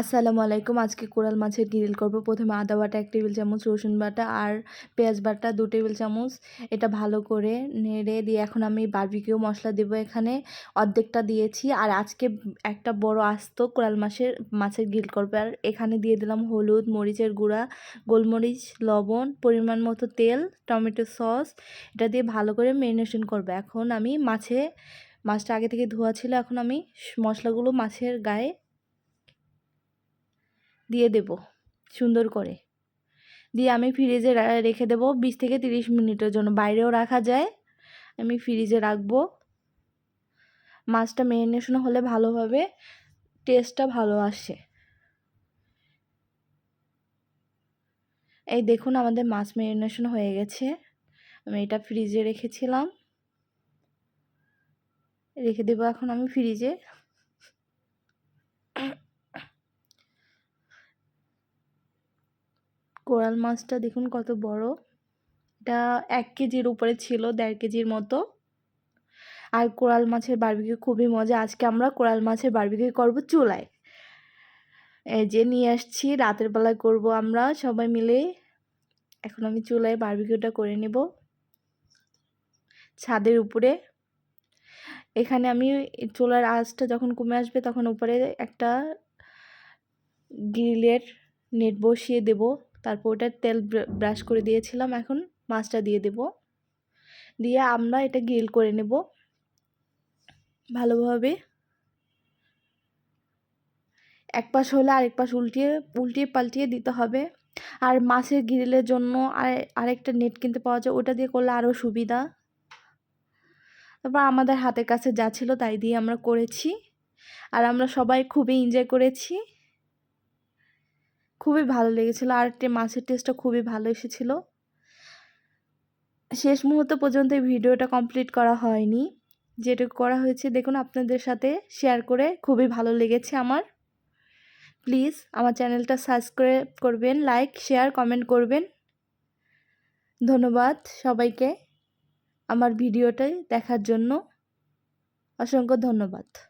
আসসালামু আলাইকুম। আজকে কোরাল মাছের গ্রিল করব। প্রথমে আদা বাটা এক টেবিল চামচ, রসুন বাটা আর পেঁয়াজ বাটা দু টেবিল চামচ। এটা ভালো করে নেড়ে দিয়ে এখন আমি বারবিকিউ মশলা দেবো। এখানে অর্ধেকটা দিয়েছি। আর আজকে একটা বড় আস্ত কোরাল মাছের মাছের গ্রিল করবে। আর এখানে দিয়ে দিলাম হলুদ, মরিচের গুঁড়া, গোলমরিচ, লবণ, পরিমাণ মতো তেল, টমেটো সস। এটা দিয়ে ভালো করে ম্যারিনেশন করবে। এখন আমি মাছে, মাছটা আগে থেকে ধোয়া ছিল। এখন আমি মশলাগুলো মাছের গায়ে দিয়ে দেব, সুন্দর করে। দিয়ে আমি ফ্রিজে রেখে দেব বিশ থেকে তিরিশ মিনিটের জন্য। বাইরেও রাখা যায়, আমি ফ্রিজে রাখব। মাছটা ম্যারিনেশন হলে ভালোভাবে টেস্টটা ভালো আসে। এই দেখুন আমাদের মাছ ম্যারিনেশন হয়ে গেছে। আমি এটা ফ্রিজে রেখেছিলাম। রেখে দেবো এখন আমি ফ্রিজে কোরাল মাছটা দেখুন কত বড়। এটা এক কেজির উপরে ছিল, দেড় কেজির মতো। আর কোরাল মাছের বারবিকিউ খুবই মজা। আজকে আমরা কোরাল মাছের বারবিকিউ করব চুলায়। এই যে নিয়ে আসছি, রাতের বেলায় করব আমরা সবাই মিলে। এখন আমি চুলায় বারবিকিউটা করে নেব। ছাদের উপরে। এখানে আমি চুলার আঁচটা যখন কমে আসবে তখন উপরে একটা গ্রিলের নেট বসিয়ে দেব। তারপর ওটা তেল ব্রাশ করে দিয়েছিলাম, এখন মাছটা দিয়ে দেব। দিয়ে আমরা এটা গ্রিল করে নেব। ভালোভাবে। এক পাশ হলে আরেক পাশ উল্টিয়ে উল্টিয়ে পাল্টিয়ে দিতে হবে। আর মাছের গ্রিলের জন্য আর, আরেকটা নেট কিনতে পাওয়া যায়, ওটা দিয়ে করলে আরও সুবিধা। তারপর আমাদের হাতের কাছে যা ছিল তাই দিয়ে আমরা করেছি। আর আমরা সবাই খুবই এনজয় করেছি। খুবই ভালো লেগেছিলো। আর মাছের টেস্টটা খুবই ভালো এসেছিল। শেষ মুহূর্ত পর্যন্ত এই ভিডিওটা কমপ্লিট করা হয়নি। যেটুকু করা হয়েছে, দেখুন আপনাদের সাথে শেয়ার করে খুবই ভালো লেগেছে আমার। প্লিজ আমার চ্যানেলটা সাবস্ক্রাইব করবেন লাইক শেয়ার কমেন্ট করবেন। ধন্যবাদ সবাইকে আমার ভিডিওটাই দেখার জন্য। অসংখ্য ধন্যবাদ।